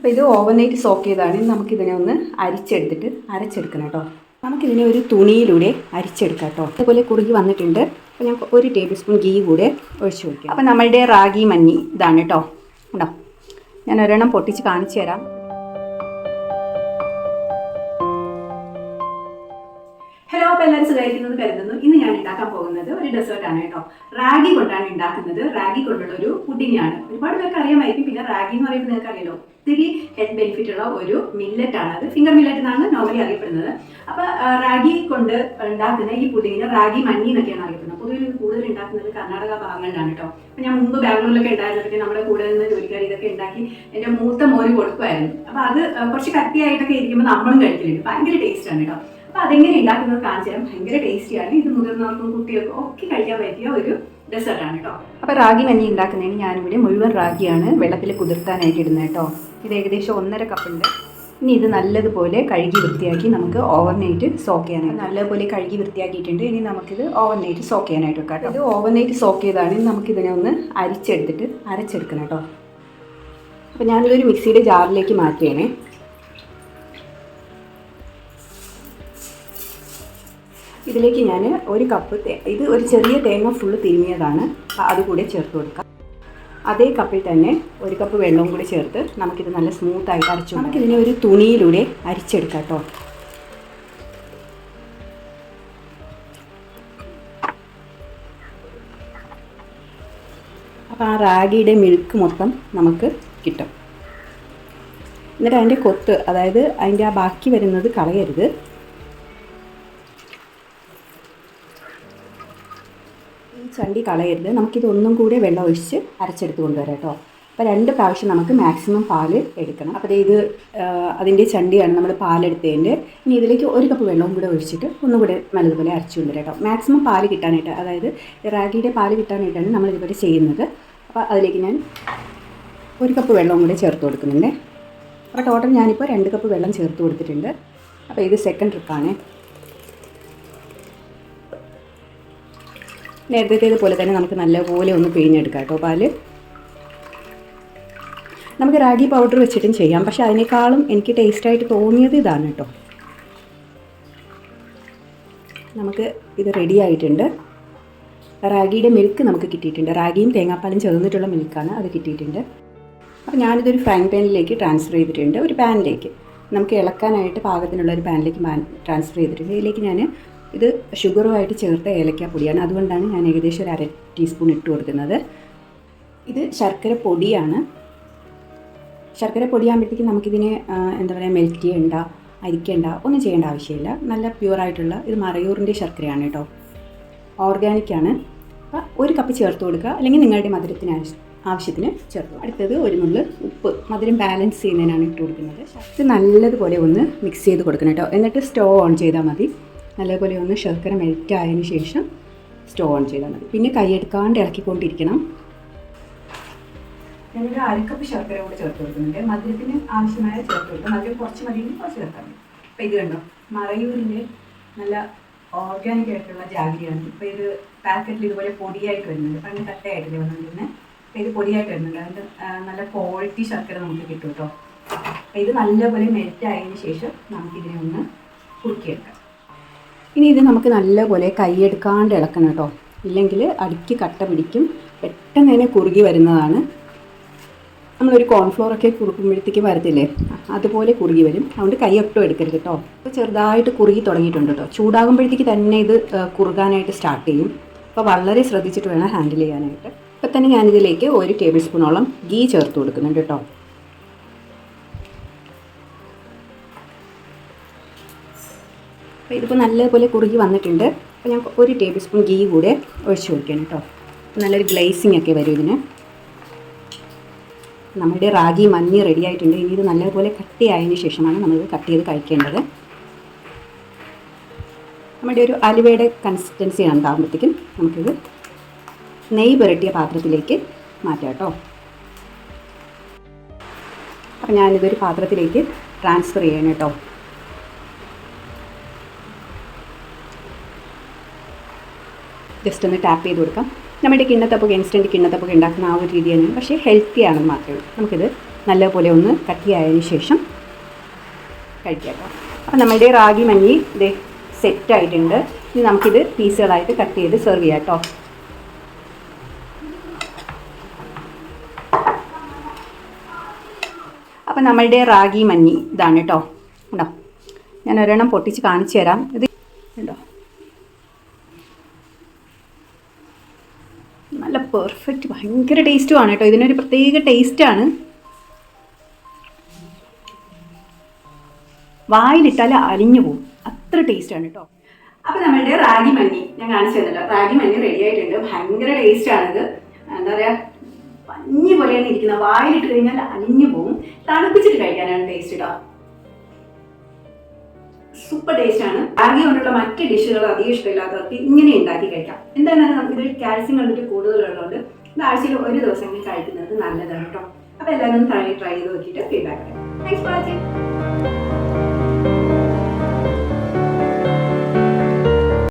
അപ്പോൾ ഇത് overnight soak ചെയ്താണ്. നമുക്കിതിനെ ഒന്ന് അരിച്ചെടുത്തിട്ട് അരച്ചെടുക്കണം കേട്ടോ. നമുക്കിതിനെ ഒരു തുണിയിലൂടെ അരിച്ചെടുക്കാം കേട്ടോ. അതുപോലെ കുറുകി വന്നിട്ടുണ്ട്. അപ്പോൾ ഞാൻ ഒരു ടേബിൾ സ്പൂൺ ഗീ കൂടെ ഒഴിച്ചു വയ്ക്കാം അപ്പോൾ നമ്മളുടെ റാഗി മഞ്ഞി ഇതാണ് കേട്ടോ. ഉണ്ടോ ഞാൻ ഒരെണ്ണം പൊട്ടിച്ച് കാണിച്ചു തരാം. അപ്പോൾ എല്ലാവരും സുഖമായിരിക്കുന്നത് കരുതുന്നു. ഇന്ന് ഞാൻ ഉണ്ടാക്കാൻ പോകുന്നത് ഒരു ഡെസേർട്ട് ആണ് കേട്ടോ. റാഗി കൊണ്ടാണ് ഉണ്ടാക്കുന്നത്. റാഗി കൊണ്ടുള്ള ഒരു പുഡിംഗ് ആണ്. ഒരുപാട് പേർക്ക് അറിയാമായിരിക്കും. പിന്നെ റാഗി എന്ന് പറയുമ്പോൾ നിങ്ങൾക്ക് അറിയാലോ ഒത്തിരി ഹെൽത്ത് ബെനിഫിറ്റ് ഉള്ള ഒരു മില്ലറ്റ് ആണ് അത്. ഫിംഗർ മില്ലറ്റ് എന്നാണ് നോർമലി അറിയപ്പെടുന്നത്. അപ്പോൾ റാഗി കൊണ്ട് ഉണ്ടാക്കുന്ന ഈ പുഡിങ്ങിന് റാഗി മഞ്ഞി എന്നൊക്കെയാണ് അറിയപ്പെടുന്നത്. പൊതുവെ കൂടുതൽ ഉണ്ടാക്കുന്നത് കർണാടക ഭാഗങ്ങളിലാണ് കേട്ടോ. അപ്പൊ ഞാൻ മുമ്പ് ബാംഗ്ലൂരിലൊക്കെ ഉണ്ടായിരുന്നപ്പോൾ നമ്മുടെ കൂടെ നിന്ന് ജോലിക്കാർ ഇതൊക്കെ ഉണ്ടാക്കി എന്റെ മൂത്ത മോര് കൊടുക്കുമായിരുന്നു. അപ്പോൾ അത് കുറച്ച് കട്ടിയായിട്ടൊക്കെ ഇരിക്കുമ്പോൾ നമ്മളും കഴിക്കലുണ്ട്. ഭയങ്കര ടേസ്റ്റ് ആണ് കേട്ടോ. അപ്പോൾ അതെങ്ങനെ ഉണ്ടാക്കുന്നത് കാണിച്ചു തരാം. ഭയങ്കര ടേസ്റ്റിയാണ് ഇത് മുതിർന്നവർക്കും കുട്ടികൾക്കും ഒക്കെ കഴിക്കാൻ പറ്റിയ ഒരു ഡെസേർട്ടാണ് കേട്ടോ. അപ്പോൾ റാഗി മഞ്ഞി ഉണ്ടാക്കുന്നതിന് ഞാനിവിടെ മുഴുവൻ റാഗിയാണ് വെള്ളത്തിൽ കുതിർത്താനായിട്ട് ഇടുന്നത് കേട്ടോ. ഇത് ഏകദേശം ഒന്നര കപ്പുണ്ട് ഇനി ഇത് നല്ലതുപോലെ കഴുകി വൃത്തിയാക്കി നമുക്ക് ഓവർനൈറ്റ് സോക്ക് ചെയ്യാനായിട്ട് നല്ലതുപോലെ കഴുകി വൃത്തിയാക്കിയിട്ടുണ്ട്. ഇനി നമുക്കിത് ഓവർനൈറ്റ് സോക്ക് ചെയ്യാനായിട്ട് വെക്കാം കേട്ടോ. ഇത് ഓവർനൈറ്റ് സോക്ക് ചെയ്താണ്. നമുക്കിതിനെ ഒന്ന് അരിച്ചെടുത്തിട്ട് അരച്ചെടുക്കണം കേട്ടോ. അപ്പോൾ ഞാനിതൊരു മിക്സിയുടെ ജാറിലേക്ക് മാറ്റുകയാണേ. ഇതിലേക്ക് ഞാൻ ഒരു കപ്പ് ഇത് ഒരു ചെറിയ തേങ്ങ ഫുള്ള് തിരുമിയതാണ്. അതുകൂടെ അത് കൂടെ ചേർത്ത് കൊടുക്കാം. അതേ കപ്പിൽ തന്നെ ഒരു കപ്പ് വെള്ളവും കൂടി ചേർത്ത് നമുക്കിത് നല്ല സ്മൂത്തായിട്ട് അരച്ചു നമുക്കിതിനെ ഒരു തുണിയിലൂടെ അരിച്ചെടുക്കാം കേട്ടോ. അപ്പോൾ ആ റാഗിയുടെ മിൽക്ക് മൊത്തം നമുക്ക് കിട്ടും. എന്നിട്ട് അതിന്റെ കൊത്ത് അതായത് അതിന്റെ ആ ബാക്കി വരുന്നത് കളയരുത്. ചണ്ടി കളയരുത്. നമുക്കിതൊന്നും കൂടെ വെള്ളം ഒഴിച്ച് അരച്ചെടുത്ത് കൊണ്ടുവരാം കേട്ടോ. അപ്പോൾ രണ്ട് പ്രാവശ്യം നമുക്ക് മാക്സിമം പാൽ എടുക്കണം. അപ്പോൾ ഇത് അതിന്റെ ചണ്ടിയാണ് നമ്മൾ പാലെടുത്തതിന്റെ ഇനി ഇതിലേക്ക് ഒരു കപ്പ് വെള്ളവും കൂടെ ഒഴിച്ചിട്ട് ഒന്നുകൂടെ നല്ലതുപോലെ അരച്ചു കൊണ്ടുവരാം കേട്ടോ. മാക്സിമം പാൽ കിട്ടാനായിട്ട് അതായത് റാഗിയുടെ പാൽ കിട്ടാനായിട്ടാണ് നമ്മൾ ഇതുപോലെ ചെയ്യുന്നത്. അപ്പോൾ അതിലേക്ക് ഞാൻ ഒരു കപ്പ് വെള്ളവും കൂടെ ചേർത്ത് കൊടുക്കുന്നുണ്ട്. അപ്പോൾ ടോട്ടൽ ഞാനിപ്പോൾ രണ്ട് കപ്പ് വെള്ളം ചേർത്ത് കൊടുത്തിട്ടുണ്ട്. അപ്പോൾ ഇത് സെക്കൻഡ് ട്രിപ്പാണ് നേരത്തേത് പോലെ തന്നെ നമുക്ക് നല്ലപോലെ ഒന്ന് പിഴിഞ്ഞെടുക്കാം കേട്ടോ പാൽ. നമുക്ക് റാഗി പൗഡർ വെച്ചിട്ടും ചെയ്യാം. പക്ഷെ അതിനേക്കാളും എനിക്ക് ടേസ്റ്റായിട്ട് തോന്നിയത് ഇതാണ് കേട്ടോ. നമുക്ക് ഇത് റെഡി ആയിട്ടുണ്ട്. റാഗിയുടെ മിൽക്ക് നമുക്ക് കിട്ടിയിട്ടുണ്ട്. റാഗിയും തേങ്ങാപ്പാലും ചേർന്നിട്ടുള്ള മിൽക്കാണ് അത് കിട്ടിയിട്ടുണ്ട്. അപ്പോൾ ഞാനിതൊരു ഫ്രൈ പാനിലേക്ക് ട്രാൻസ്ഫർ ചെയ്തിട്ടുണ്ട്. ഒരു പാനിലേക്ക് നമുക്ക് ഇളക്കാനായിട്ട് പാകത്തിനുള്ള ഒരു പാനിലേക്ക് ട്രാൻസ്ഫർ ചെയ്തിട്ടുണ്ട്. ഇതിലേക്ക് ഞാൻ ഇത് ഷുഗറുമായിട്ട് ചേർത്ത ഏലക്ക പൊടിയാണ്. അതുകൊണ്ടാണ് ഞാൻ ഏകദേശം ഒരു അര ടീസ്പൂൺ ഇട്ട് കൊടുക്കുന്നത്. ഇത് ശർക്കര പൊടിയാണ്. ശർക്കര പൊടിയാകുമ്പോഴത്തേക്കും നമുക്കിതിനെ എന്താ പറയുക മെൽറ്റ് ചെയ്യണ്ട അരിക്കേണ്ട ഒന്നും ചെയ്യേണ്ട ആവശ്യമില്ല. നല്ല പ്യുവറായിട്ടുള്ള ഇത് മറയൂറിന്റെ ശർക്കരയാണ് കേട്ടോ. ഓർഗാനിക്കാണ് അപ്പോൾ ഒരു കപ്പ് ചേർത്ത് കൊടുക്കുക. അല്ലെങ്കിൽ നിങ്ങളുടെ മധുരത്തിന് ആവശ്യ- ആവശ്യത്തിന് ചേർത്തു അടുത്തത് ഒരു നുള്ളു ഉപ്പ്. മധുരം ബാലൻസ് ചെയ്യുന്നതിനാണ് ഇട്ട് കൊടുക്കുന്നത്. ഇത് നല്ലതുപോലെ ഒന്ന് മിക്സ് ചെയ്ത് കൊടുക്കണം കേട്ടോ. എന്നിട്ട് സ്റ്റോവ് ഓൺ ചെയ്താൽ മതി. നല്ലതുപോലെ ഒന്ന് ശർക്കര മെൽറ്റ് ആയതിനു ശേഷം സ്റ്റോൺ ചെയ്താൽ മതി. പിന്നെ കൈയെടുക്കാണ്ട് ഇളക്കിക്കൊണ്ടിരിക്കണം. ഞാനൊരു അരക്കപ്പ് ശർക്കര കൂടെ ചേർത്ത് കൊടുക്കുന്നുണ്ട്. മധുരത്തിന് ആവശ്യമായ ചേർത്ത് കൊടുക്കുക മധുരം കുറച്ച് മതി കുറച്ച് ചേർക്കാം അപ്പോൾ ഇത് കണ്ടോ? മറയൂരിന്റെ നല്ല ഓർഗാനിക് ആയിട്ടുള്ള ജാഗിരിയാണ്. ഇപ്പോൾ ഇത് പാക്കറ്റിൽ ഇതുപോലെ പൊടിയായിട്ട് വരുന്നുണ്ട്. പണ്ട് കട്ടയായിട്ടില്ലേ വന്നുകൊണ്ടിരുന്നത് അപ്പോൾ ഇത് പൊടിയായിട്ട് വരുന്നുണ്ട്. അതിന്റെ നല്ല ക്വാളിറ്റി ശർക്കര നമുക്ക് കിട്ടും കേട്ടോ. അപ്പോൾ ഇത് നല്ലപോലെ മെൽറ്റ് ആയതിനു ശേഷം നമുക്കിതിനെ ഒന്ന് കുറുക്കിയെടുക്കാം. ഇനി ഇത് നമുക്ക് നല്ലപോലെ കൈയെടുക്കാണ്ട് ഇളക്കണം കേട്ടോ. ഇല്ലെങ്കിൽ അടുക്കി കട്ട പിടിക്കും. പെട്ടെന്ന് തന്നെ കുറുകി വരുന്നതാണ്. നമ്മളൊരു കോൺഫ്ലോറൊക്കെ കുറുക്കുമ്പോഴത്തേക്ക് വരത്തില്ലേ? അതുപോലെ കുറുകി വരും. അതുകൊണ്ട് കൈ ഒട്ടും എടുക്കരുത് കേട്ടോ. ഇപ്പോൾ ചെറുതായിട്ട് കുറുകി തുടങ്ങിയിട്ടുണ്ട് കേട്ടോ. ചൂടാകുമ്പോഴത്തേക്ക് തന്നെ ഇത് കുറുകാനായിട്ട് സ്റ്റാർട്ട് ചെയ്യും. അപ്പോൾ വളരെ ശ്രദ്ധിച്ചിട്ട് വേണം ഹാൻഡിൽ ചെയ്യാനായിട്ട്. ഇപ്പം തന്നെ ഞാനിതിലേക്ക് ഒരു ടേബിൾ സ്പൂണോളം ഗീ ചേർത്ത് കൊടുക്കുന്നുണ്ട് കേട്ടോ. അപ്പോൾ ഇതിപ്പോൾ നല്ലപോലെ കുറുകി വന്നിട്ടുണ്ട്. അപ്പോൾ ഞാൻ ഒരു ടേബിൾ സ്പൂൺ ഗീ കൂടെ ഒഴിച്ച് കൊടുക്കണം കേട്ടോ. നല്ലൊരു ഗ്ലേസിംഗ് ഒക്കെ വരും ഇതിന്. നമ്മുടെ റാഗി മഞ്ഞ് റെഡി ആയിട്ടുണ്ട്. ഇനി ഇത് നല്ലപോലെ കട്ടിയായതിനു ശേഷമാണ് നമ്മളിത് കട്ട് ചെയ്ത് കഴിക്കേണ്ടത്. നമ്മുടെ ഒരു അലുവയുടെ കൺസിസ്റ്റൻസി ഉണ്ടാകുമ്പോഴത്തേക്കും നമുക്കിത് നെയ്യ് പുരട്ടിയ പാത്രത്തിലേക്ക് മാറ്റാം കേട്ടോ. അപ്പം ഞാനിതൊരു പാത്രത്തിലേക്ക് ട്രാൻസ്ഫർ ചെയ്യണം കേട്ടോ. ജസ്റ്റ് ഒന്ന് ടാപ്പ് ചെയ്ത് കൊടുക്കാം. നമ്മുടെ കിണ്ണത്തപ്പൊക്കെ ഇൻസ്റ്റന്റ് കിണ്ണത്തപ്പൊക്കെ ഉണ്ടാക്കുന്ന ആ ഒരു രീതി തന്നെയാണ് പക്ഷേ ഹെൽത്തി ആണെന്ന് മാത്രമേ ഉള്ളൂ. നമുക്കിത് നല്ലപോലെ ഒന്ന് കട്ടിയായതിന് ശേഷം കഴിക്കാം അപ്പോൾ നമ്മുടെ റാഗി മഞ്ഞി ഇത് സെറ്റായിട്ടുണ്ട് ഇനി നമുക്കിത് പീസുകളായിട്ട് കട്ട് ചെയ്ത് സെർവ് ചെയ്യാം കേട്ടോ. അപ്പം നമ്മളുടെ റാഗി മഞ്ഞി ഇതാണ് കേട്ടോ. ഉണ്ടോ ഞാൻ ഒരെണ്ണം പൊട്ടിച്ച് കാണിച്ചു തരാം. ഇത് ഉണ്ടോ നല്ല പെർഫെക്റ്റ് ഭയങ്കര ടേസ്റ്റുമാണ് കേട്ടോ. ഇതിനൊരു പ്രത്യേക ടേസ്റ്റാണ് വായിലിട്ടാൽ അലിഞ്ഞു പോകും. അത്ര ടേസ്റ്റാണ് കേട്ടോ. അപ്പോൾ നമ്മളുടെ റാഗി മഞ്ഞി ഞാൻ കാണിച്ചു തന്നല്ലോ. റാഗി മഞ്ഞി റെഡി ആയിട്ടുണ്ട്. ഭയങ്കര ടേസ്റ്റാണിത് എന്താ പറയുക പഞ്ഞി പോലെയാണ് ഇരിക്കുന്നത്. വായിലിട്ട് കഴിഞ്ഞാൽ അലിഞ്ഞു പോകും. തണുപ്പിച്ചിട്ട് കഴിക്കാനാണ് ടേസ്റ്റ് കേട്ടോ സൂപ്പർ ടേസ്റ്റ് ആണ്. ആകെ കൊണ്ടുള്ള മറ്റ് ഡിഷുകൾ അധികം ഇഷ്ടമില്ലാത്തവർക്ക് ഇങ്ങനെ ഉണ്ടാക്കി കഴിക്കാം. എന്തായാലും ഇതിൽ കാൽസ്യം കണ്ടിട്ട് കൂടുതലുള്ളതുകൊണ്ട് ഇത് ആഴ്ചയിൽ ഒരു ദിവസമെങ്കിലും കഴിക്കുന്നത് നല്ലതാണ് കേട്ടോ. അപ്പോൾ എല്ലാവരും ട്രൈ ചെയ്ത് നോക്കിയിട്ട് ഫീഡ്ബാക്ക് പറയാം താങ്ക്സ് ഫോർ വാച്ചിങ്